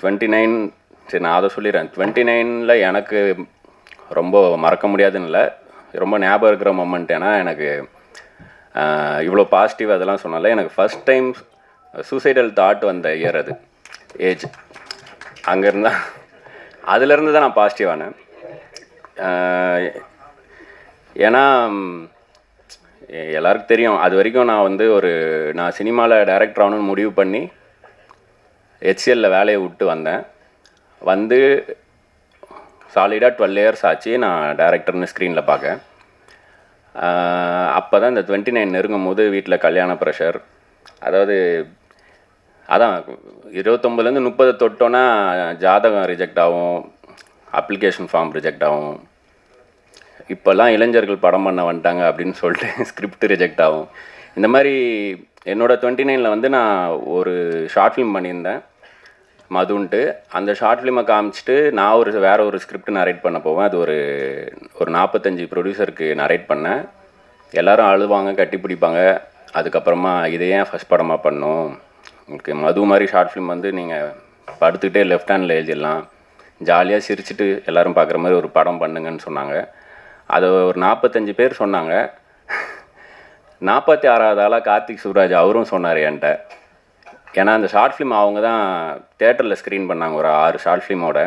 Twenty nine சரி நான் அதை சொல்லிடுறேன். டுவெண்ட்டி நைனில் எனக்கு ரொம்ப மறக்க முடியாதுன்னு இல்லை. ரொம்ப ஞாபகம் இருக்கிற மொமெண்ட் ஏன்னா எனக்கு இவ்வளோ பாசிட்டிவ் அதெல்லாம் சொன்னால எனக்கு ஃபஸ்ட் டைம் சூசைடல் தாட் வந்த இயர் அது. ஏஜ் அங்கேருந்தா அதுலேருந்து தான் நான் பாசிட்டிவ் ஆனேன். ஏன்னா எல்லாருக்கும் தெரியும். அது வரைக்கும் நான் வந்து ஒரு நான் சினிமாவில் டைரக்டர் ஆகணும்னு முடிவு பண்ணி ஹெச்சிஎல்ல வேலையை விட்டு வந்தேன். வந்து சாலிடாக டுவெல் இயர்ஸ் ஆச்சு. நான் டேரக்டர்னு ஸ்க்ரீனில் பார்க்க அப்போ தான் இந்த டுவெண்ட்டி நைன் நெருங்கும் போது வீட்டில் கல்யாண ப்ரெஷர் அதாவது அதான் இருபத்தொம்பதுலேருந்து முப்பது தொட்டோன்னா ஜாதகம் ரிஜெக்ட் ஆகும். அப்ளிகேஷன் ஃபார்ம் ரிஜெக்ட் ஆகும். இப்போல்லாம் இளைஞர்கள் படம் பண்ண வந்துட்டாங்க அப்படின்னு சொல்லிட்டு ஸ்கிரிப்ட் ரிஜெக்ட் ஆகும். இந்த மாதிரி என்னோட டுவெண்ட்டி நைனில் வந்து நான் ஒரு ஷார்ட் ஃபிலிம் பண்ணியிருந்தேன். மதுன்ட்டு அந்த ஷார்ட் ஃபிலிமை காமிச்சிட்டு நான் ஒரு வேற ஒரு ஸ்கிரிப்ட் நரேட் பண்ண போவேன். அது ஒரு ஒரு நாற்பத்தஞ்சு ப்ரொடியூசருக்கு நரேட் பண்ணேன். எல்லாரும் அழுவாங்க கட்டி பிடிப்பாங்க. அதுக்கப்புறமா இதை ஏன் ஃபஸ்ட் படமாக பண்ணும்? உங்களுக்கு மது மாதிரி ஷார்ட் ஃபிலிம் வந்து நீங்கள் படுத்துக்கிட்டே லெஃப்ட் ஹேண்டில் எழுதிடலாம். ஜாலியாக சிரிச்சிட்டு எல்லாரும் பார்க்குற மாதிரி ஒரு படம் பண்ணுங்கன்னு சொன்னாங்க. அதை ஒரு நாற்பத்தஞ்சு பேர் சொன்னாங்க. நாற்பத்தி ஆறாவது ஆளாக கார்த்திக் சுப்ராஜ் அவரும் சொன்னார் என்கிட்ட. ஏன்னா அந்த ஷார்ட் ஃபிலிம் அவங்க தான் தேட்டரில் ஸ்க்ரீன் பண்ணாங்க ஒரு ஆறு ஷார்ட் ஃபிலிமோட